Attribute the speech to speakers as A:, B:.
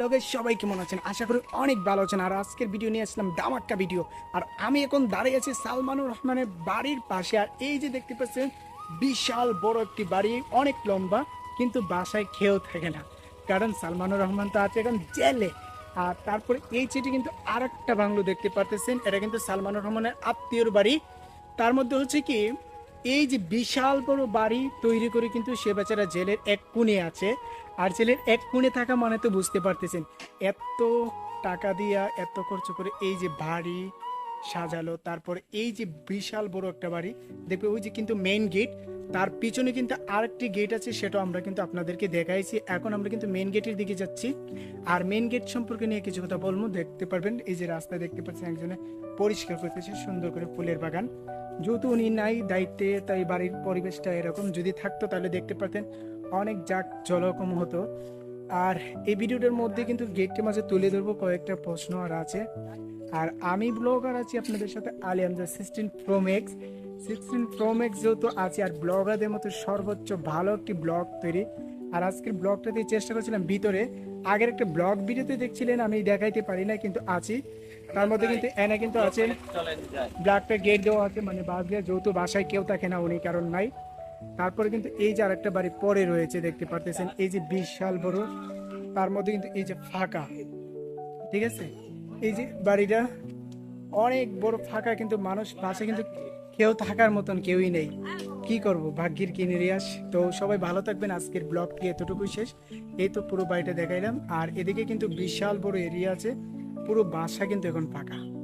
A: লোকের সবাই কেমন আছেন? আশা করি অনেক ভালো আছেন। আর আজকের ভিডিও নিয়ে আসলাম দামাক্কা ভিডিও আর আমি এখন দাঁড়িয়ে আছি সালমানুর রহমানের বাড়ির পাশে। আর এই যে দেখতে পাচ্ছেন, বিশাল বড় একটি বাড়ি, অনেক লম্বা, কিন্তু বাসায় খেয়েও থাকে না। কারণ সালমানুর রহমান তো আছে এখন জেলে। আর তারপরে এই চিঠি কিন্তু আর একটা বাংলো দেখতে পারতেছেন। এটা কিন্তু সালমানুর রহমানের আত্মীয়র বাড়ি। তার মধ্যে হচ্ছে কি এই যে বিশাল বড় বাড়ি তৈরি করে কিন্তু সে বেচারা জেলের এক কোণে আছে। আর জেলের এক কোণে থাকা মানে তো বুঝতে পারতেছেন, এত টাকা দিয়া, এত খরচ করে এই যে বাড়ি সাজালো, তারপর এই যে বিশাল বড় একটা বাড়ি, দেখবে ওই যে কিন্তু মেইন গেট তার পিছনে কিন্তু আরেকটি গেট আছে, সেটাও আমরা কিন্তু আপনাদেরকে দেখাইছি। এখন আমরা কিন্তু মেইন গেটের দিকে যাচ্ছি। আর মেইন গেট সম্পর্কে নিয়ে কিছু কথা বলব, দেখতে পারবেন, এই যে রাস্তা দেখতে পাচ্ছেন একজনে পরিষ্কার করতেছে, সুন্দর করে ফুলের বাগান। যেহেতু উনি নাই দায়িত্বে, তাই বাড়ির পরিবেশটা এরকম, যদি থাকতো তাহলে দেখতে পারতেন, অনেক জাক জলকম হতো। আর এই ভিডিওটার মধ্যে কিন্তু গেটটির মাঝে তুলে ধরবো কয়েকটা প্রশ্ন আর আছে। আর আমি ব্লগার আছি আপনাদের সাথে Ali Amza sixteen pro max sixteen pro max যেহেতু আছে আর ব্লগারদের মতো সর্বোচ্চ ভালো একটি ব্লগ তৈরি। আর আজকের ব্লগটা দিয়ে চেষ্টা করছিলাম ভিতরে। আগের একটা ব্লগ ভিডিওতে দেখছিলেন আমি দেখাইতে পারি না কিন্তু আছি। তার মধ্যে কিন্তু এনে কিন্তু আছেন। ব্ল্যাকটা গেট দেওয়া আছে মানে বাস দিয়ে যেহেতু বাসায় কেউ থাকে না উনি কারণ নাই। তারপরে কিন্তু এই যে আরেকটা বাড়ি পরে রয়েছে, দেখতে পারতেছেন, এই যে বিশাল বড়, তার মধ্যে কিন্তু এই যে ফাঁকা, ঠিক আছে? এই যে বাড়িটা, অনেক বড় ফাঁকা, কিন্তু মানুষ পাশে কিন্তু কেউ থাকার মতন কেউই নেই। কি করব? ভাগ্যের কি নিরিয়াস তো সবাই ভালো থাকবেন। আজকের ব্লগটি এতটুকুই শেষ। এই তো পুরো বাড়িটা দেখাইলাম। আর এদিকে কিন্তু বিশাল বড় এরিয়া আছে। পুরো বাসা কিন্তু এখন ফাঁকা।